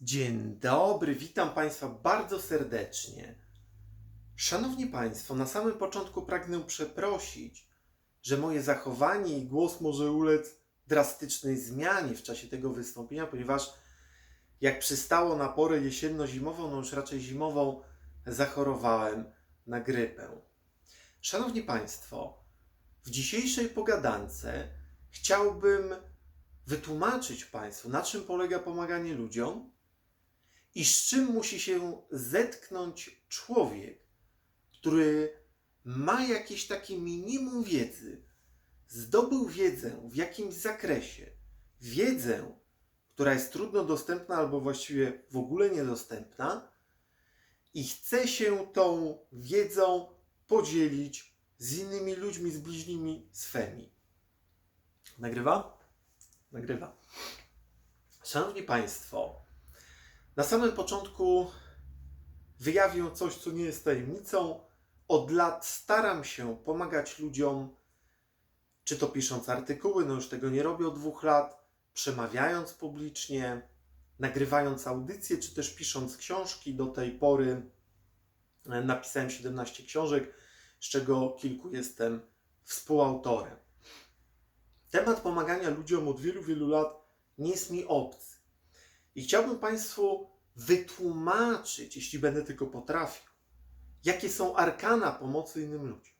Dzień dobry, witam Państwa bardzo serdecznie. Szanowni Państwo, na samym początku pragnę przeprosić, że moje zachowanie i głos może ulec drastycznej zmianie w czasie tego wystąpienia, ponieważ jak przystało na porę jesienno-zimową, no już raczej zimową, zachorowałem na grypę. Szanowni Państwo, w dzisiejszej pogadance chciałbym wytłumaczyć Państwu, na czym polega pomaganie ludziom i z czym musi się zetknąć człowiek, który ma jakieś takie minimum wiedzy, zdobył wiedzę w jakimś zakresie, wiedzę, która jest trudno dostępna albo właściwie w ogóle niedostępna i chce się tą wiedzą podzielić z innymi ludźmi, z bliźnimi swymi. Nagrywa? Nagrywa. Szanowni Państwo, na samym początku wyjawię coś, co nie jest tajemnicą. Od lat staram się pomagać ludziom, czy to pisząc artykuły, no już tego nie robię od dwóch lat, przemawiając publicznie, nagrywając audycje, czy też pisząc książki. Do tej pory e, napisałem 17 książek, z czego kilku jestem współautorem. Temat pomagania ludziom od wielu, wielu lat nie jest mi obcy. I chciałbym Państwu wytłumaczyć, jeśli będę tylko potrafił, jakie są arkana pomocy innym ludziom.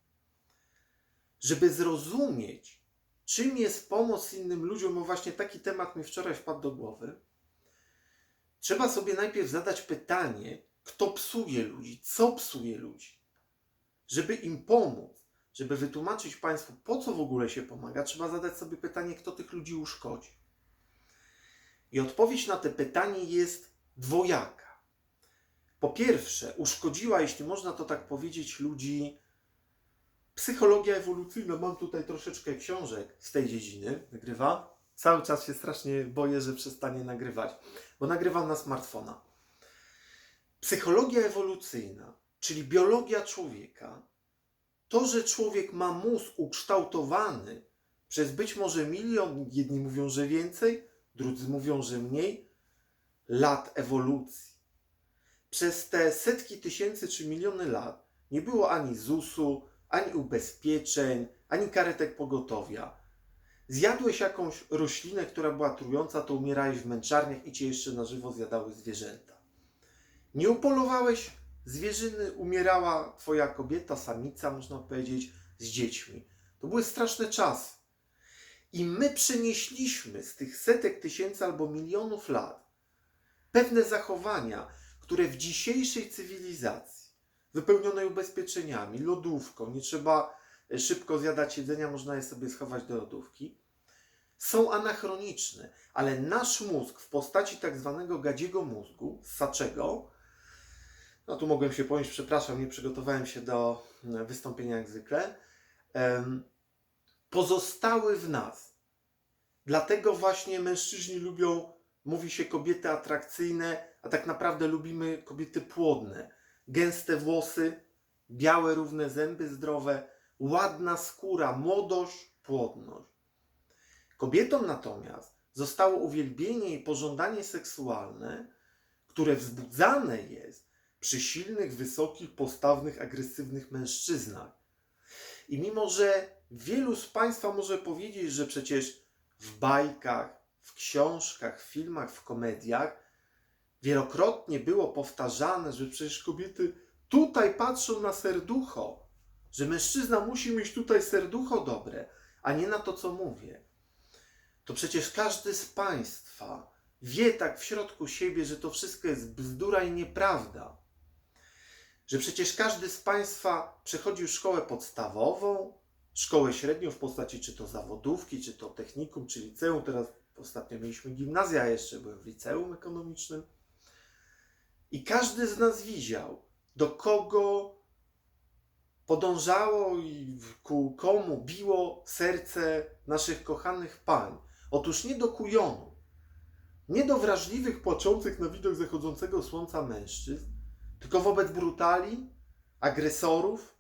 Żeby zrozumieć, czym jest pomoc innym ludziom, bo właśnie taki temat mi wczoraj wpadł do głowy, trzeba sobie najpierw zadać pytanie, kto psuje ludzi, co psuje ludzi. Żeby im pomóc, żeby wytłumaczyć Państwu, po co w ogóle się pomaga, trzeba zadać sobie pytanie, kto tych ludzi uszkodzi. I odpowiedź na to pytanie jest dwojaka. Po pierwsze, uszkodziła, jeśli można to tak powiedzieć, ludzi psychologia ewolucyjna. Mam tutaj troszeczkę książek z tej dziedziny. Nagrywa? Cały czas się strasznie boję, że przestanie nagrywać, bo nagrywam na smartfona. Psychologia ewolucyjna, czyli biologia człowieka, to, że człowiek ma mózg ukształtowany przez być może milion, jedni mówią, że więcej, drudzy mówią, że mniej, lat ewolucji. Przez te setki tysięcy czy miliony lat nie było ani ZUS-u, ani ubezpieczeń, ani karetek pogotowia. Zjadłeś jakąś roślinę, która była trująca, to umierałeś w męczarniach i cię jeszcze na żywo zjadały zwierzęta. Nie upolowałeś zwierzyny, umierała twoja kobieta, samica, można powiedzieć, z dziećmi. To były straszne czasy. I my przenieśliśmy z tych setek tysięcy albo milionów lat pewne zachowania, które w dzisiejszej cywilizacji, wypełnionej ubezpieczeniami, lodówką, nie trzeba e, szybko zjadać jedzenia, można je sobie schować do lodówki, są anachroniczne, ale nasz mózg w postaci tak zwanego gadziego mózgu, ssaczego, no tu mogłem się pojąć, przepraszam, nie przygotowałem się do e, wystąpienia jak zwykle, em, pozostały w nas. Dlatego właśnie mężczyźni lubią, mówi się kobiety atrakcyjne, a tak naprawdę lubimy kobiety płodne. Gęste włosy, białe, równe zęby zdrowe, ładna skóra, młodość, płodność. Kobietom natomiast zostało uwielbienie i pożądanie seksualne, które wzbudzane jest przy silnych, wysokich, postawnych, agresywnych mężczyznach. I mimo, że wielu z Państwa może powiedzieć, że przecież w bajkach, w książkach, w filmach, w komediach wielokrotnie było powtarzane, że przecież kobiety tutaj patrzą na serducho, że mężczyzna musi mieć tutaj serducho dobre, a nie na to, co mówię. To przecież każdy z Państwa wie tak w środku siebie, że to wszystko jest bzdura i nieprawda. Że przecież każdy z Państwa przechodził szkołę podstawową, szkołę średnią w postaci czy to zawodówki, czy to technikum, czy liceum. Teraz ostatnio mieliśmy gimnazja, ja jeszcze byłem w liceum ekonomicznym. I każdy z nas widział, do kogo podążało i ku komu biło serce naszych kochanych pań. Otóż nie do kujonów, nie do wrażliwych, płaczących na widok zachodzącego słońca mężczyzn, tylko wobec brutali, agresorów,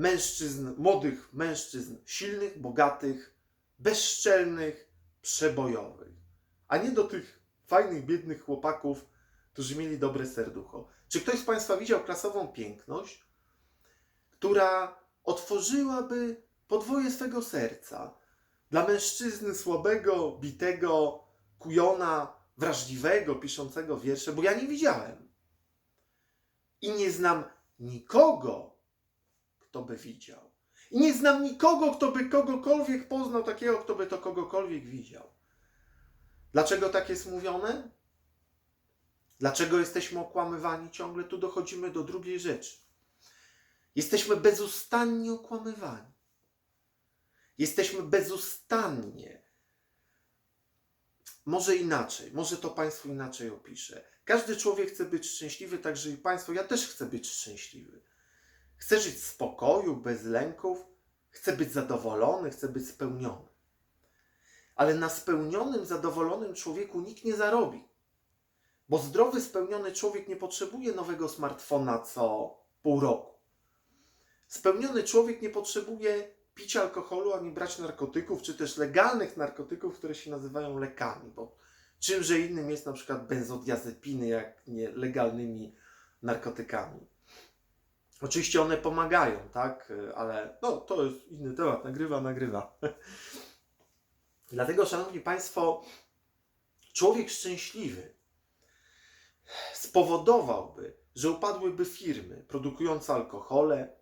mężczyzn, młodych mężczyzn, silnych, bogatych, bezszczelnych, przebojowych, a nie do tych fajnych, biednych chłopaków, którzy mieli dobre serducho. Czy ktoś z Państwa widział klasową piękność, która otworzyłaby podwoje swego serca dla mężczyzny słabego, bitego, kujona, wrażliwego, piszącego wiersze, bo ja nie widziałem. I nie znam nikogo, kto by widział. I nie znam nikogo, kto by kogokolwiek poznał, takiego, kto by to kogokolwiek widział. Dlaczego tak jest mówione? Dlaczego jesteśmy okłamywani ciągle? Tu dochodzimy do drugiej rzeczy. Jesteśmy bezustannie okłamywani. Jesteśmy bezustannie. Może inaczej, może to Państwu inaczej opiszę. Każdy człowiek chce być szczęśliwy, także i Państwo, ja też chcę być szczęśliwy. Chcę żyć w spokoju, bez lęków, chcę być zadowolony, chcę być spełniony. Ale na spełnionym, zadowolonym człowieku nikt nie zarobi. Bo zdrowy, spełniony człowiek nie potrzebuje nowego smartfona co pół roku. Spełniony człowiek nie potrzebuje pić alkoholu ani brać narkotyków, czy też legalnych narkotyków, które się nazywają lekami, bo czymże innym jest na przykład benzodiazepiny, jak nie legalnymi narkotykami. Oczywiście one pomagają, tak, ale no, to jest inny temat, nagrywa, nagrywa. Dlatego, Szanowni Państwo, człowiek szczęśliwy spowodowałby, że upadłyby firmy produkujące alkohole,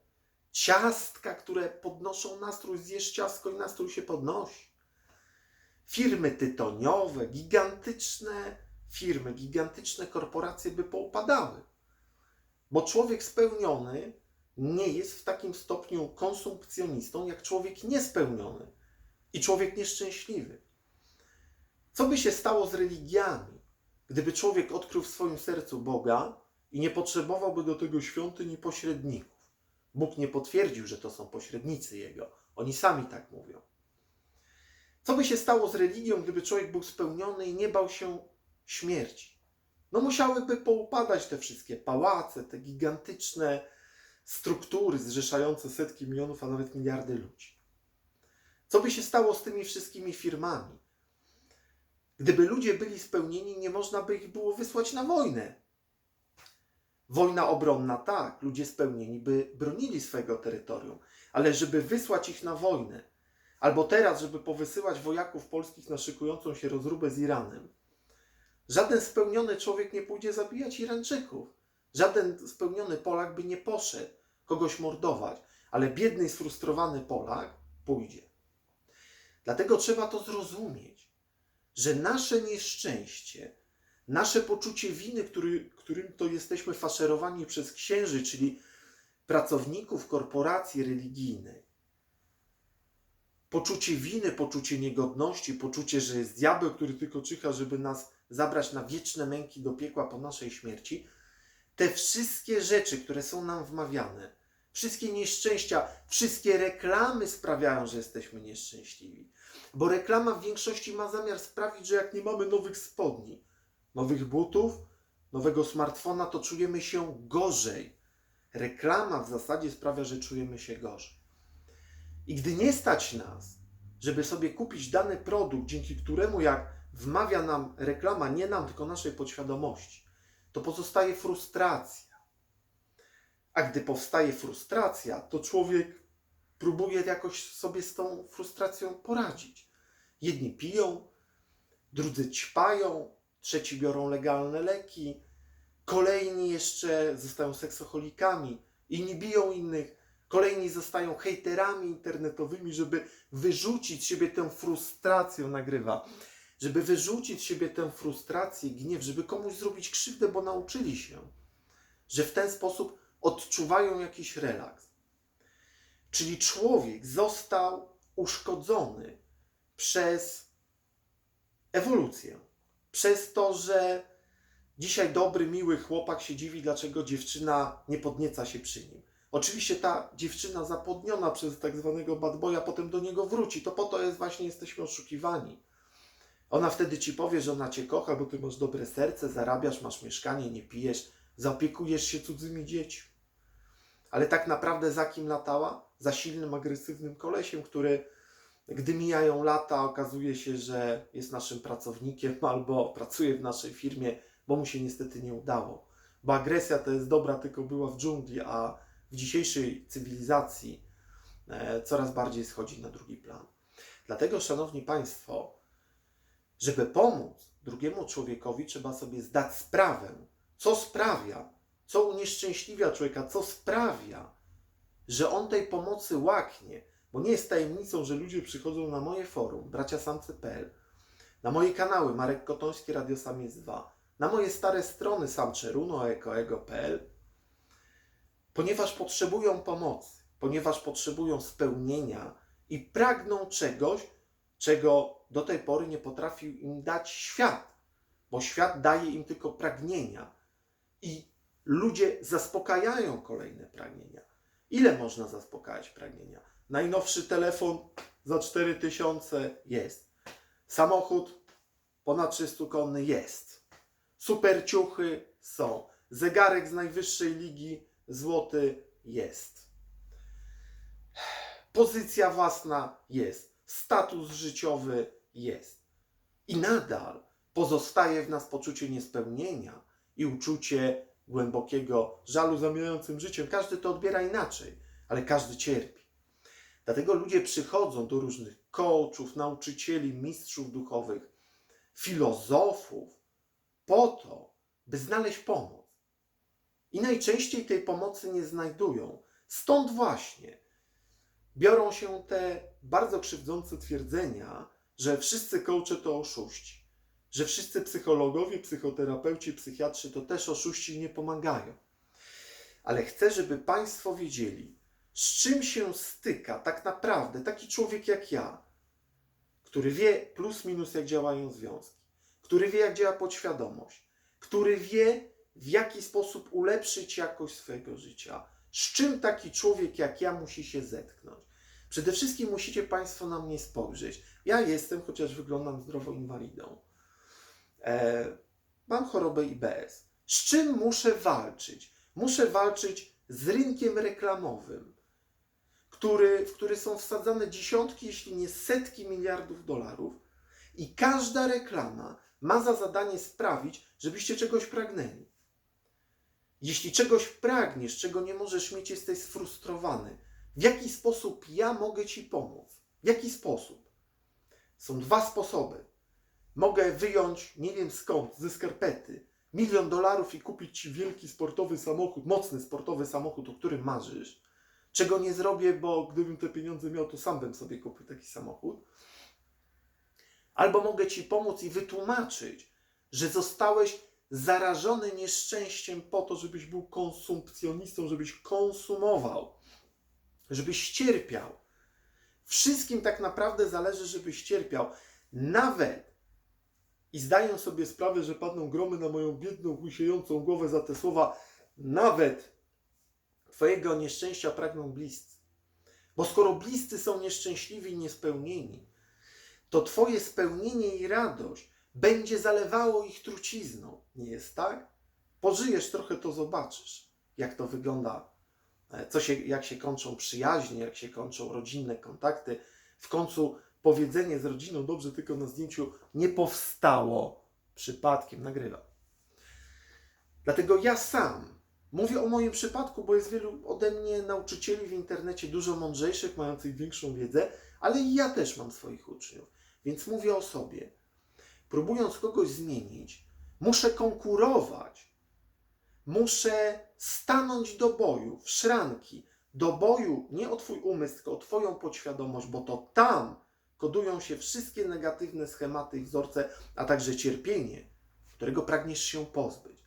ciastka, które podnoszą nastrój, zjesz ciastko i nastrój się podnosi. Firmy tytoniowe, gigantyczne firmy, gigantyczne korporacje by poupadały. Bo człowiek spełniony nie jest w takim stopniu konsumpcjonistą, jak człowiek niespełniony i człowiek nieszczęśliwy. Co by się stało z religiami, gdyby człowiek odkrył w swoim sercu Boga i nie potrzebowałby do tego świątyń i pośredników? Bóg nie potwierdził, że to są pośrednicy Jego. Oni sami tak mówią. Co by się stało z religią, gdyby człowiek był spełniony i nie bał się śmierci? No musiałyby poupadać te wszystkie pałace, te gigantyczne struktury zrzeszające setki milionów, a nawet miliardy ludzi. Co by się stało z tymi wszystkimi firmami? Gdyby ludzie byli spełnieni, nie można by ich było wysłać na wojnę. Wojna obronna, tak, ludzie spełnieni by bronili swojego terytorium, ale żeby wysłać ich na wojnę, albo teraz, żeby powysyłać wojaków polskich na szykującą się rozróbę z Iranem, żaden spełniony człowiek nie pójdzie zabijać Irańczyków. Żaden spełniony Polak by nie poszedł kogoś mordować, ale biedny i sfrustrowany Polak pójdzie. Dlatego trzeba to zrozumieć, że nasze nieszczęście, nasze poczucie winy, który, którym to jesteśmy faszerowani przez księży, czyli pracowników korporacji religijnej, poczucie winy, poczucie niegodności, poczucie, że jest diabeł, który tylko czyha, żeby nas zabrać na wieczne męki do piekła po naszej śmierci, te wszystkie rzeczy, które są nam wmawiane, wszystkie nieszczęścia, wszystkie reklamy sprawiają, że jesteśmy nieszczęśliwi. Bo reklama w większości ma zamiar sprawić, że jak nie mamy nowych spodni, nowych butów, nowego smartfona, to czujemy się gorzej. Reklama w zasadzie sprawia, że czujemy się gorzej. I gdy nie stać nas, żeby sobie kupić dany produkt, dzięki któremu, jak wmawia nam reklama, nie nam, tylko naszej podświadomości, to pozostaje frustracja. A gdy powstaje frustracja, to człowiek próbuje jakoś sobie z tą frustracją poradzić. Jedni piją, drudzy ćpają, trzeci biorą legalne leki, kolejni jeszcze zostają seksoholikami, inni biją innych, kolejni zostają hejterami internetowymi, żeby wyrzucić z siebie tę frustrację, nagrywa, żeby wyrzucić z siebie tę frustrację, gniew, żeby komuś zrobić krzywdę, bo nauczyli się, że w ten sposób odczuwają jakiś relaks. Czyli człowiek został uszkodzony przez ewolucję. Przez to, że dzisiaj dobry, miły chłopak się dziwi, dlaczego dziewczyna nie podnieca się przy nim. Oczywiście ta dziewczyna zapodniona przez tak zwanego bad boya potem do niego wróci. To po to jest właśnie, jesteśmy oszukiwani. Ona wtedy ci powie, że ona cię kocha, bo ty masz dobre serce, zarabiasz, masz mieszkanie, nie pijesz, zaopiekujesz się cudzymi dziećmi. Ale tak naprawdę za kim latała? Za silnym, agresywnym kolesiem, który Gdy mijają lata, okazuje się, że jest naszym pracownikiem albo pracuje w naszej firmie, bo mu się niestety nie udało. Bo agresja to jest dobra, tylko była w dżungli, a w dzisiejszej cywilizacji e, coraz bardziej schodzi na drugi plan. Dlatego, Szanowni Państwo, żeby pomóc drugiemu człowiekowi, trzeba sobie zdać sprawę, co sprawia, co unieszczęśliwia człowieka, co sprawia, że on tej pomocy łaknie. Bo nie jest tajemnicą, że ludzie przychodzą na moje forum, braciasamcy.pl, na moje kanały Marek Kotoński, Radio Samiec 2, na moje stare strony samczeruno.ekoego.pl, ponieważ potrzebują pomocy, ponieważ potrzebują spełnienia i pragną czegoś, czego do tej pory nie potrafił im dać świat, bo świat daje im tylko pragnienia i ludzie zaspokajają kolejne pragnienia. Ile można zaspokajać pragnienia? Najnowszy telefon za 4000 jest. Samochód ponad 300 konny jest. Superciuchy są. Zegarek z najwyższej ligi złoty jest. Pozycja własna jest. Status życiowy jest. I nadal pozostaje w nas poczucie niespełnienia i uczucie głębokiego żalu zamijającym życiem. Każdy to odbiera inaczej, ale każdy cierpi. Dlatego ludzie przychodzą do różnych coachów, nauczycieli, mistrzów duchowych, filozofów, po to, by znaleźć pomoc. I najczęściej tej pomocy nie znajdują. Stąd właśnie biorą się te bardzo krzywdzące twierdzenia, że wszyscy coache to oszuści, że wszyscy psychologowie, psychoterapeuci, psychiatrzy to też oszuści i nie pomagają. Ale chcę, żeby Państwo wiedzieli, z czym się styka tak naprawdę taki człowiek jak ja, który wie plus minus jak działają związki, który wie jak działa podświadomość, który wie w jaki sposób ulepszyć jakość swojego życia. Z czym taki człowiek jak ja musi się zetknąć? Przede wszystkim musicie Państwo na mnie spojrzeć. Ja jestem, chociaż wyglądam zdrowo inwalidą. E, mam chorobę IBS. Z czym muszę walczyć? Muszę walczyć z rynkiem reklamowym, który, w który są wsadzane dziesiątki, jeśli nie setki miliardów dolarów, i każda reklama ma za zadanie sprawić, żebyście czegoś pragnęli. Jeśli czegoś pragniesz, czego nie możesz mieć, jesteś sfrustrowany. W jaki sposób ja mogę Ci pomóc? W jaki sposób? Są dwa sposoby. Mogę wyjąć, nie wiem skąd, ze skarpety, milion dolarów i kupić Ci wielki sportowy samochód, mocny sportowy samochód, o którym marzysz. Czego nie zrobię, bo gdybym te pieniądze miał, to sam bym sobie kupił taki samochód. Albo mogę Ci pomóc i wytłumaczyć, że zostałeś zarażony nieszczęściem po to, żebyś był konsumpcjonistą, żebyś konsumował, żebyś cierpiał. Wszystkim tak naprawdę zależy, żebyś cierpiał. Nawet i zdaję sobie sprawę, że padną gromy na moją biedną, łysiejącą głowę za te słowa, nawet Twojego nieszczęścia pragną bliscy. Bo skoro bliscy są nieszczęśliwi i niespełnieni, to Twoje spełnienie i radość będzie zalewało ich trucizną. Nie jest tak? Pożyjesz trochę, to zobaczysz, jak to wygląda, co się, jak się kończą przyjaźnie, jak się kończą rodzinne kontakty. W końcu powiedzenie z rodziną dobrze tylko na zdjęciu nie powstało przypadkiem, nagrywam. Dlatego ja sam mówię o moim przypadku, bo jest wielu ode mnie nauczycieli w internecie, dużo mądrzejszych, mających większą wiedzę, ale ja też mam swoich uczniów. Więc mówię o sobie. Próbując kogoś zmienić, muszę konkurować. Muszę stanąć do boju, w szranki. Do boju nie o Twój umysł, tylko o Twoją podświadomość, bo to tam kodują się wszystkie negatywne schematy i wzorce, a także cierpienie, którego pragniesz się pozbyć.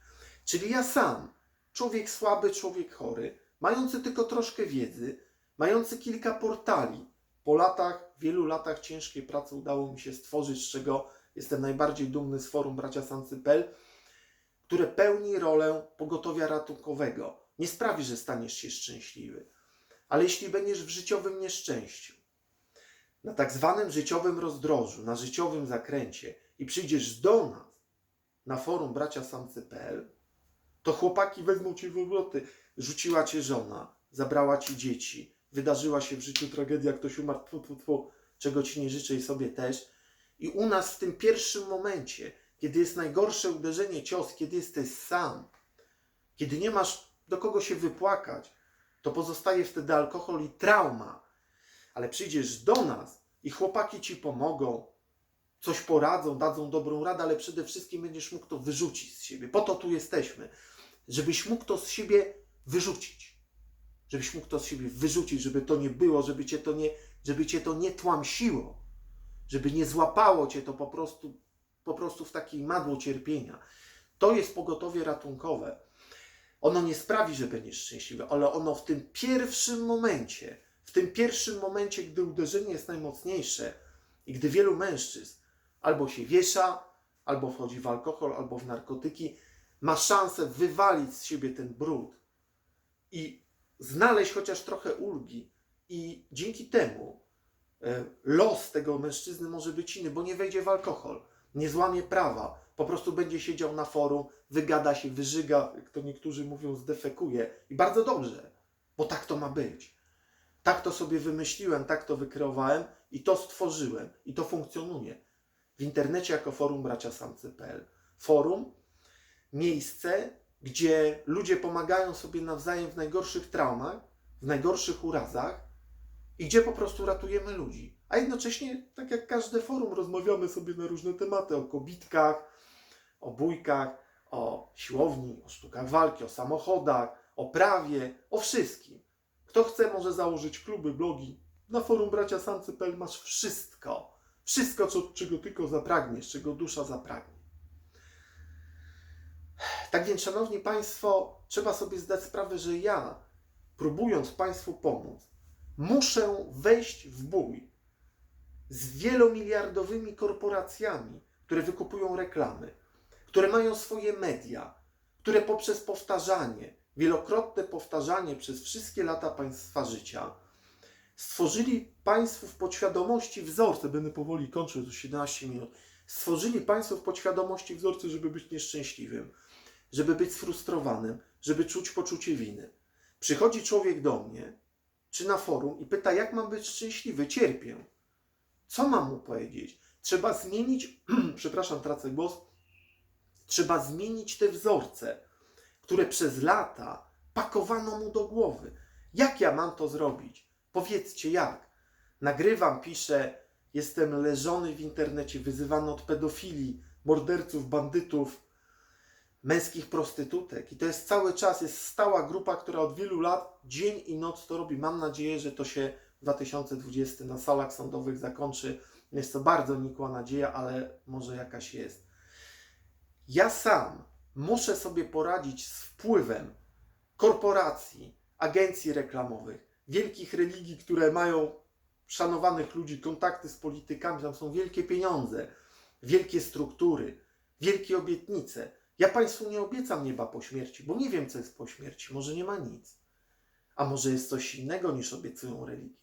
Czyli ja sam, człowiek słaby, człowiek chory, mający tylko troszkę wiedzy, mający kilka portali, po latach, wielu latach ciężkiej pracy udało mi się stworzyć, z czego jestem najbardziej dumny z forum bracia Sancypel, które pełni rolę pogotowia ratunkowego. Nie sprawi, że staniesz się szczęśliwy, ale jeśli będziesz w życiowym nieszczęściu, na tak zwanym życiowym rozdrożu, na życiowym zakręcie i przyjdziesz do nas na forum braciasamcy.pl, to chłopaki wezmą cię w obroty. Rzuciła cię żona, zabrała ci dzieci, wydarzyła się w życiu tragedia, ktoś umarł, tfu, tfu, tfu. czego ci nie życzę i sobie też. I u nas w tym pierwszym momencie, kiedy jest najgorsze uderzenie, cios, kiedy jesteś sam, kiedy nie masz do kogo się wypłakać, to pozostaje wtedy alkohol i trauma. Ale przyjdziesz do nas i chłopaki ci pomogą, coś poradzą, dadzą dobrą radę, ale przede wszystkim będziesz mógł to wyrzucić z siebie. Po to tu jesteśmy, żebyś mógł to z siebie wyrzucić. Żebyś mógł to z siebie wyrzucić, żeby to nie było, żeby cię to nie, żeby cię to nie tłamsiło, żeby nie złapało cię to po prostu, po prostu w takiej madło cierpienia. To jest pogotowie ratunkowe. Ono nie sprawi, że będziesz szczęśliwy, ale ono w tym pierwszym momencie, w tym pierwszym momencie, gdy uderzenie jest najmocniejsze i gdy wielu mężczyzn albo się wiesza, albo wchodzi w alkohol, albo w narkotyki, ma szansę wywalić z siebie ten brud i znaleźć chociaż trochę ulgi. I dzięki temu e, los tego mężczyzny może być inny, bo nie wejdzie w alkohol, nie złamie prawa, po prostu będzie siedział na forum, wygada się, wyżyga, jak to niektórzy mówią, zdefekuje. I bardzo dobrze, bo tak to ma być. Tak to sobie wymyśliłem, tak to wykreowałem i to stworzyłem i to funkcjonuje. W internecie jako forum braciasamcy.pl. Forum, miejsce, gdzie ludzie pomagają sobie nawzajem w najgorszych traumach, w najgorszych urazach i gdzie po prostu ratujemy ludzi. A jednocześnie, tak jak każde forum, rozmawiamy sobie na różne tematy o kobitkach, o bójkach, o siłowni, o sztukach walki, o samochodach, o prawie, o wszystkim. Kto chce, może założyć kluby, blogi. Na forum braciasamcy.pl masz wszystko. Wszystko, co, czego tylko zapragniesz, czego dusza zapragnie. Tak więc, Szanowni Państwo, trzeba sobie zdać sprawę, że ja, próbując Państwu pomóc, muszę wejść w bój z wielomiliardowymi korporacjami, które wykupują reklamy, które mają swoje media, które poprzez powtarzanie, wielokrotne powtarzanie przez wszystkie lata Państwa życia, stworzyli Państwu w podświadomości wzorce, będę powoli kończył, to 17 minut, stworzyli Państwu w podświadomości wzorce, żeby być nieszczęśliwym, żeby być sfrustrowanym, żeby czuć poczucie winy. Przychodzi człowiek do mnie, czy na forum i pyta, jak mam być szczęśliwy, cierpię. Co mam mu powiedzieć? Trzeba zmienić, przepraszam, tracę głos, trzeba zmienić te wzorce, które przez lata pakowano mu do głowy. Jak ja mam to zrobić? Powiedzcie jak. Nagrywam, piszę, jestem leżony w internecie, wyzywany od pedofilii, morderców, bandytów, męskich prostytutek. I to jest cały czas, jest stała grupa, która od wielu lat dzień i noc to robi. Mam nadzieję, że to się w 2020 na salach sądowych zakończy. Jest to bardzo nikła nadzieja, ale może jakaś jest. Ja sam muszę sobie poradzić z wpływem korporacji, agencji reklamowych, wielkich religii, które mają szanowanych ludzi, kontakty z politykami, tam są wielkie pieniądze, wielkie struktury, wielkie obietnice. Ja Państwu nie obiecam nieba po śmierci, bo nie wiem, co jest po śmierci. Może nie ma nic. A może jest coś innego niż obiecują religie.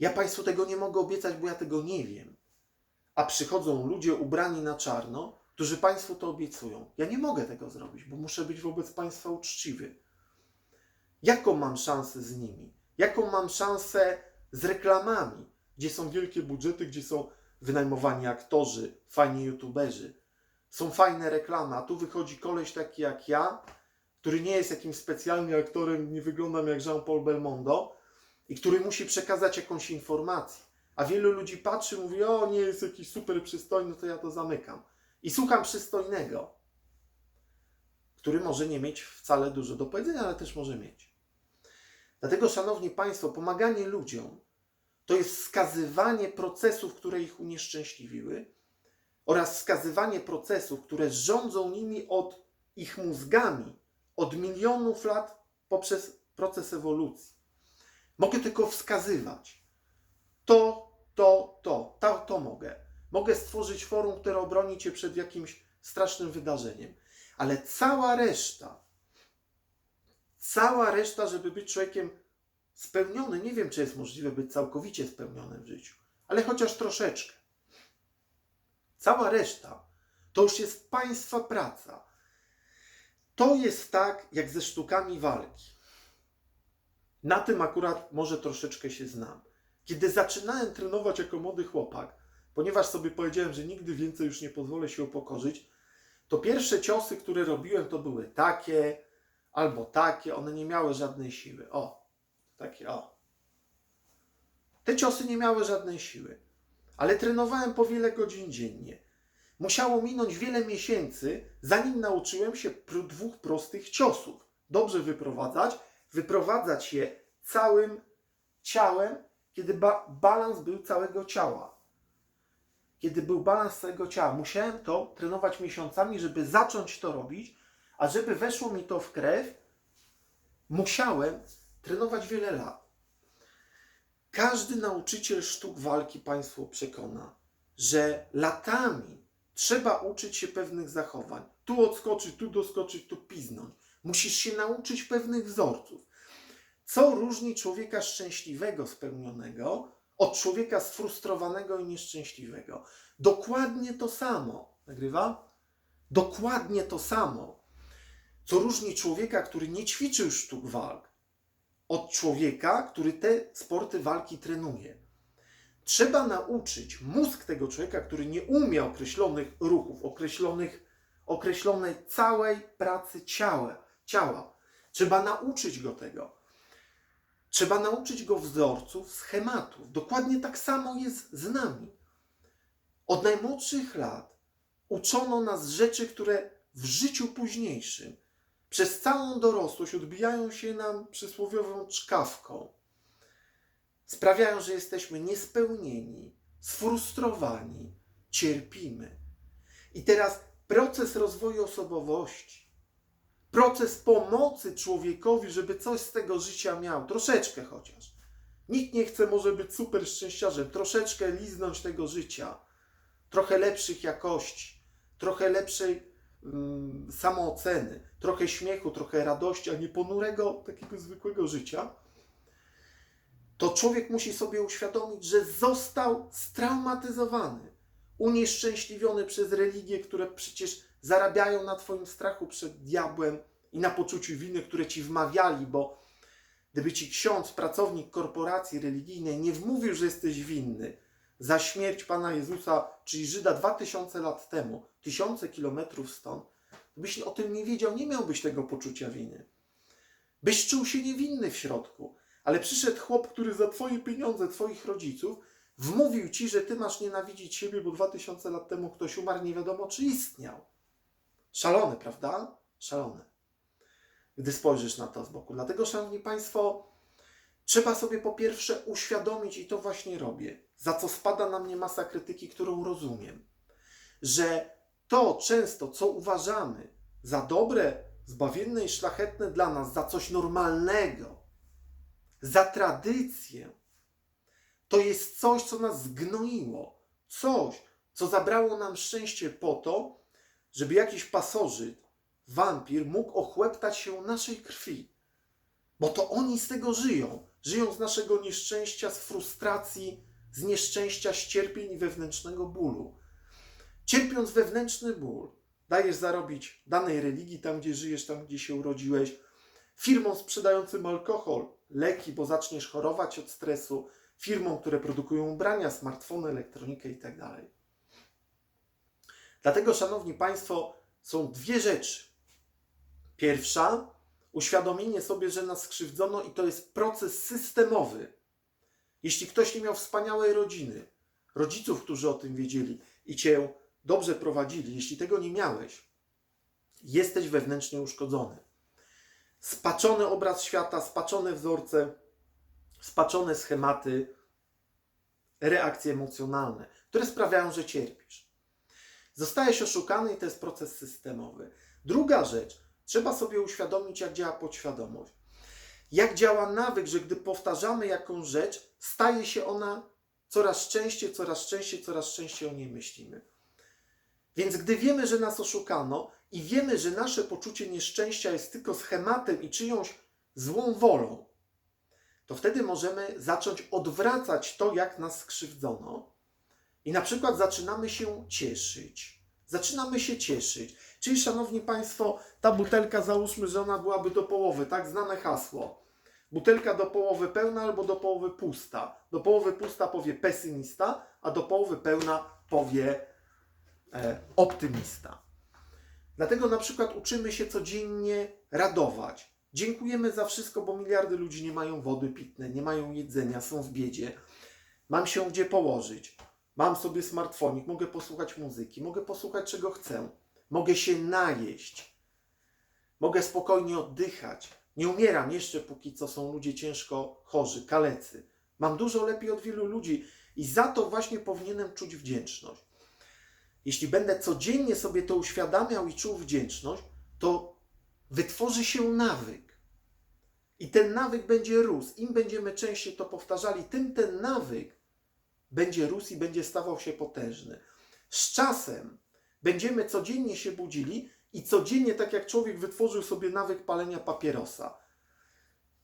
Ja Państwu tego nie mogę obiecać, bo ja tego nie wiem. A przychodzą ludzie ubrani na czarno, którzy Państwu to obiecują. Ja nie mogę tego zrobić, bo muszę być wobec Państwa uczciwy. Jaką mam szansę z nimi? Jaką mam szansę z reklamami, gdzie są wielkie budżety, gdzie są wynajmowani aktorzy, fajni youtuberzy, są fajne reklamy, a tu wychodzi koleś taki jak ja, który nie jest jakimś specjalnie aktorem, nie wyglądam jak Jean-Paul Belmondo i który musi przekazać jakąś informację. A wielu ludzi patrzy, mówi, o nie jest jakiś super przystojny, to ja to zamykam. I słucham przystojnego, który może nie mieć wcale dużo do powiedzenia, ale też może mieć. Dlatego, Szanowni Państwo, pomaganie ludziom to jest wskazywanie procesów, które ich unieszczęśliwiły oraz wskazywanie procesów, które rządzą nimi od ich mózgami od milionów lat poprzez proces ewolucji. Mogę tylko wskazywać. To, to, to, to, to mogę. Mogę stworzyć forum, które obroni cię przed jakimś strasznym wydarzeniem. Ale cała reszta, cała reszta, żeby być człowiekiem spełniony, nie wiem, czy jest możliwe być całkowicie spełnionym w życiu, ale chociaż troszeczkę. Cała reszta to już jest państwa praca. To jest tak, jak ze sztukami walki. Na tym akurat może troszeczkę się znam. Kiedy zaczynałem trenować jako młody chłopak, ponieważ sobie powiedziałem, że nigdy więcej już nie pozwolę się upokorzyć, to pierwsze ciosy, które robiłem, to były takie albo takie, one nie miały żadnej siły. O, takie o. Te ciosy nie miały żadnej siły, ale trenowałem po wiele godzin dziennie. Musiało minąć wiele miesięcy, zanim nauczyłem się dwóch prostych ciosów. Dobrze wyprowadzać, wyprowadzać je całym ciałem, kiedy ba- balans był całego ciała. Kiedy był balans całego ciała, musiałem to trenować miesiącami, żeby zacząć to robić, a żeby weszło mi to w krew, musiałem trenować wiele lat. Każdy nauczyciel sztuk walki Państwu przekona, że latami trzeba uczyć się pewnych zachowań. Tu odskoczyć, tu doskoczyć, tu piznąć. Musisz się nauczyć pewnych wzorców. Co różni człowieka szczęśliwego, spełnionego od człowieka sfrustrowanego i nieszczęśliwego? Dokładnie to samo. Nagrywa? Dokładnie to samo. Co różni człowieka, który nie ćwiczył sztuk walk, od człowieka, który te sporty walki trenuje. Trzeba nauczyć mózg tego człowieka, który nie umie określonych ruchów, określonych, określonej całej pracy ciała, ciała. Trzeba nauczyć go tego. Trzeba nauczyć go wzorców, schematów. Dokładnie tak samo jest z nami. Od najmłodszych lat uczono nas rzeczy, które w życiu późniejszym przez całą dorosłość odbijają się nam przysłowiową czkawką. Sprawiają, że jesteśmy niespełnieni, sfrustrowani, cierpimy. I teraz proces rozwoju osobowości, proces pomocy człowiekowi, żeby coś z tego życia miał, troszeczkę chociaż. Nikt nie chce może być super szczęściarzem, troszeczkę liznąć tego życia, trochę lepszych jakości, trochę lepszej samooceny, trochę śmiechu, trochę radości, a nie ponurego, takiego zwykłego życia, to człowiek musi sobie uświadomić, że został straumatyzowany, unieszczęśliwiony przez religie, które przecież zarabiają na Twoim strachu przed diabłem i na poczuciu winy, które Ci wmawiali, bo gdyby Ci ksiądz, pracownik korporacji religijnej nie wmówił, że jesteś winny za śmierć Pana Jezusa, czyli Żyda 2000 lat temu, tysiące kilometrów stąd, byś o tym nie wiedział, nie miałbyś tego poczucia winy. Byś czuł się niewinny w środku. Ale przyszedł chłop, który za twoje pieniądze, twoich rodziców, wmówił ci, że ty masz nienawidzić siebie, bo 2000 lat temu ktoś umarł, nie wiadomo czy istniał. Szalone, prawda? Szalone. Gdy spojrzysz na to z boku. Dlatego, szanowni państwo, trzeba sobie po pierwsze uświadomić, i to właśnie robię, za co spada na mnie masa krytyki, którą rozumiem, że to często, co uważamy za dobre, zbawienne i szlachetne dla nas, za coś normalnego, za tradycję, to jest coś, co nas zgnoiło. Coś, co zabrało nam szczęście po to, żeby jakiś pasożyt, wampir mógł ochłeptać się naszej krwi. Bo to oni z tego żyją. Żyją z naszego nieszczęścia, z frustracji, z nieszczęścia, z cierpień i wewnętrznego bólu. Cierpiąc wewnętrzny ból, dajesz zarobić danej religii, tam gdzie żyjesz, tam gdzie się urodziłeś, firmom sprzedającym alkohol, leki, bo zaczniesz chorować od stresu, firmom, które produkują ubrania, smartfony, elektronikę itd. Dlatego, szanowni państwo, są dwie rzeczy. Pierwsza, uświadomienie sobie, że nas skrzywdzono i to jest proces systemowy. Jeśli ktoś nie miał wspaniałej rodziny, rodziców, którzy o tym wiedzieli i cię dobrze prowadzili, jeśli tego nie miałeś, jesteś wewnętrznie uszkodzony spaczony obraz świata, spaczone wzorce, spaczone schematy, reakcje emocjonalne, które sprawiają, że cierpisz. Zostajesz oszukany i to jest proces systemowy. Druga rzecz, trzeba sobie uświadomić, jak działa podświadomość. Jak działa nawyk, że gdy powtarzamy jakąś rzecz, staje się ona coraz częściej, coraz częściej, coraz częściej o niej myślimy. Więc gdy wiemy, że nas oszukano i wiemy, że nasze poczucie nieszczęścia jest tylko schematem i czyjąś złą wolą, to wtedy możemy zacząć odwracać to, jak nas skrzywdzono i na przykład zaczynamy się cieszyć. Zaczynamy się cieszyć. Czyli, szanowni państwo, ta butelka, załóżmy, że ona byłaby do połowy, tak znane hasło. Butelka do połowy pełna albo do połowy pusta. Do połowy pusta powie pesymista, a do połowy pełna powie e, optymista. Dlatego na przykład uczymy się codziennie radować. Dziękujemy za wszystko, bo miliardy ludzi nie mają wody pitnej, nie mają jedzenia, są w biedzie. Mam się gdzie położyć. Mam sobie smartfonik, mogę posłuchać muzyki, mogę posłuchać czego chcę. Mogę się najeść. Mogę spokojnie oddychać. Nie umieram jeszcze póki co są ludzie ciężko chorzy, kalecy. Mam dużo lepiej od wielu ludzi i za to właśnie powinienem czuć wdzięczność. Jeśli będę codziennie sobie to uświadamiał i czuł wdzięczność, to wytworzy się nawyk. I ten nawyk będzie rósł. Im będziemy częściej to powtarzali, tym ten nawyk będzie rósł i będzie stawał się potężny. Z czasem będziemy codziennie się budzili i codziennie, tak jak człowiek wytworzył sobie nawyk palenia papierosa.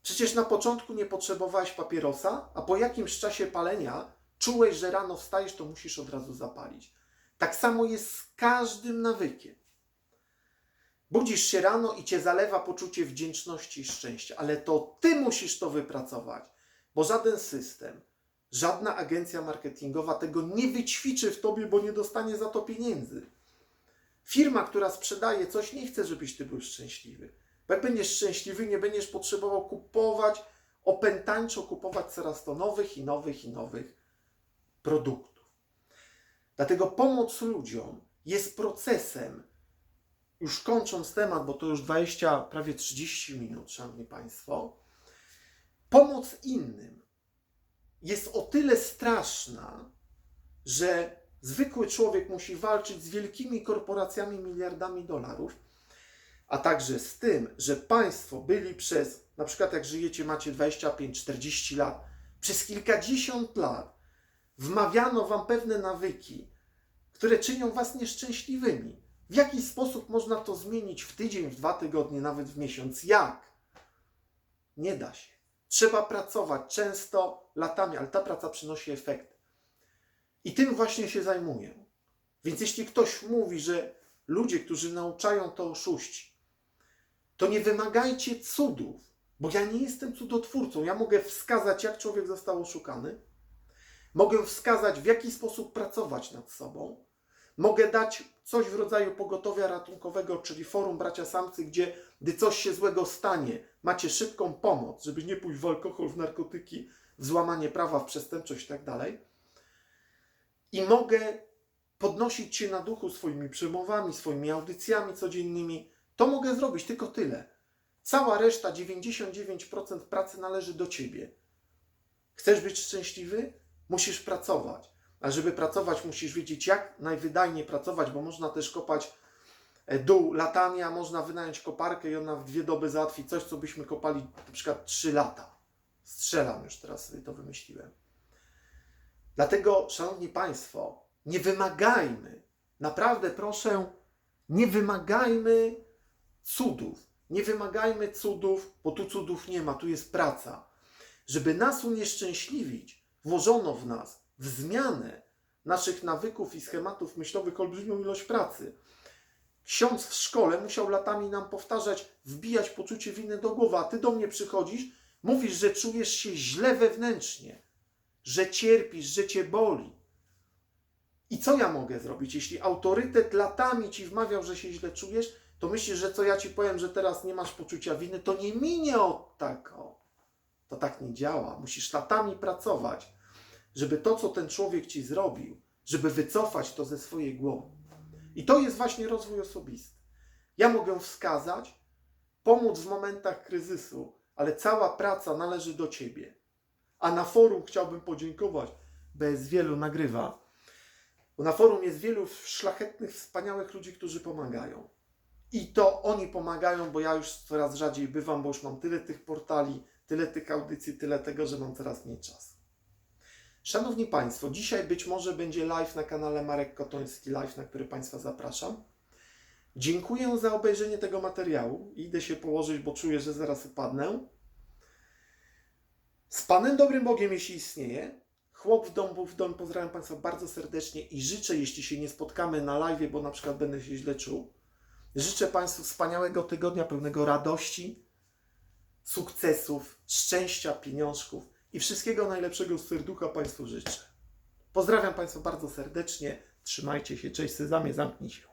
Przecież na początku nie potrzebowałeś papierosa, a po jakimś czasie palenia czułeś, że rano wstajesz, to musisz od razu zapalić. Tak samo jest z każdym nawykiem. Budzisz się rano i cię zalewa poczucie wdzięczności i szczęścia, ale to ty musisz to wypracować, bo żaden system, żadna agencja marketingowa tego nie wyćwiczy w tobie, bo nie dostanie za to pieniędzy. Firma, która sprzedaje coś, nie chce, żebyś ty był szczęśliwy. Bo jak będziesz szczęśliwy, nie będziesz potrzebował kupować, opętańczo kupować coraz to nowych i nowych i nowych produktów. Dlatego pomoc ludziom jest procesem, już kończąc temat, bo to już 20, prawie 30 minut, Szanowni Państwo, pomoc innym jest o tyle straszna, że zwykły człowiek musi walczyć z wielkimi korporacjami, miliardami dolarów, a także z tym, że państwo byli przez, na przykład jak żyjecie, macie 25-40 lat, przez kilkadziesiąt lat wmawiano wam pewne nawyki, które czynią was nieszczęśliwymi. W jaki sposób można to zmienić w tydzień, w dwa tygodnie, nawet w miesiąc? Jak? Nie da się. Trzeba pracować często latami, ale ta praca przynosi efekty. I tym właśnie się zajmuję. Więc jeśli ktoś mówi, że ludzie, którzy nauczają to oszuści, to nie wymagajcie cudów, bo ja nie jestem cudotwórcą. Ja mogę wskazać, jak człowiek został oszukany, mogę wskazać, w jaki sposób pracować nad sobą, mogę dać coś w rodzaju pogotowia ratunkowego, czyli forum bracia samcy, gdzie gdy coś się złego stanie, macie szybką pomoc, żeby nie pójść w alkohol, w narkotyki, w złamanie prawa, w przestępczość itd. I mogę podnosić Cię na duchu swoimi przemowami, swoimi audycjami codziennymi. To mogę zrobić, tylko tyle. Cała reszta, 99% pracy należy do Ciebie. Chcesz być szczęśliwy? Musisz pracować. A żeby pracować, musisz wiedzieć, jak najwydajniej pracować, bo można też kopać e, dół latami, a można wynająć koparkę i ona w dwie doby załatwi coś, co byśmy kopali na przykład 3 lata. Strzelam już teraz, to wymyśliłem. Dlatego, Szanowni Państwo, nie wymagajmy, naprawdę proszę, nie wymagajmy cudów. Nie wymagajmy cudów, bo tu cudów nie ma, tu jest praca. Żeby nas unieszczęśliwić, włożono w nas w zmianę naszych nawyków i schematów myślowych olbrzymią ilość pracy. Ksiądz w szkole musiał latami nam powtarzać, wbijać poczucie winy do głowy, a ty do mnie przychodzisz, mówisz, że czujesz się źle wewnętrznie, że cierpisz, że cię boli. I co ja mogę zrobić? Jeśli autorytet latami ci wmawiał, że się źle czujesz, to myślisz, że co ja ci powiem, że teraz nie masz poczucia winy, to nie minie od tak. O. To tak nie działa. Musisz latami pracować, żeby to, co ten człowiek ci zrobił, żeby wycofać to ze swojej głowy. I to jest właśnie rozwój osobisty. Ja mogę wskazać, pomóc w momentach kryzysu, ale cała praca należy do ciebie. A na forum chciałbym podziękować, jest wielu nagrywa. Bo na forum jest wielu szlachetnych, wspaniałych ludzi, którzy pomagają. I to oni pomagają, bo ja już coraz rzadziej bywam, bo już mam tyle tych portali, tyle tych audycji, tyle tego, że mam coraz mniej czasu. Szanowni Państwo, dzisiaj być może będzie live na kanale Marek Kotoński Live, na który Państwa zapraszam. Dziękuję za obejrzenie tego materiału. Idę się położyć, bo czuję, że zaraz upadnę. Z Panem Dobrym Bogiem, jeśli istnieje. Chłop w domu, w domu. Pozdrawiam Państwa bardzo serdecznie i życzę, jeśli się nie spotkamy na live, bo na przykład będę się źle czuł, życzę Państwu wspaniałego tygodnia, pełnego radości, sukcesów, szczęścia, pieniążków i wszystkiego najlepszego z serducha Państwu życzę. Pozdrawiam Państwa bardzo serdecznie. Trzymajcie się. Cześć, Sezamie, zamknij się.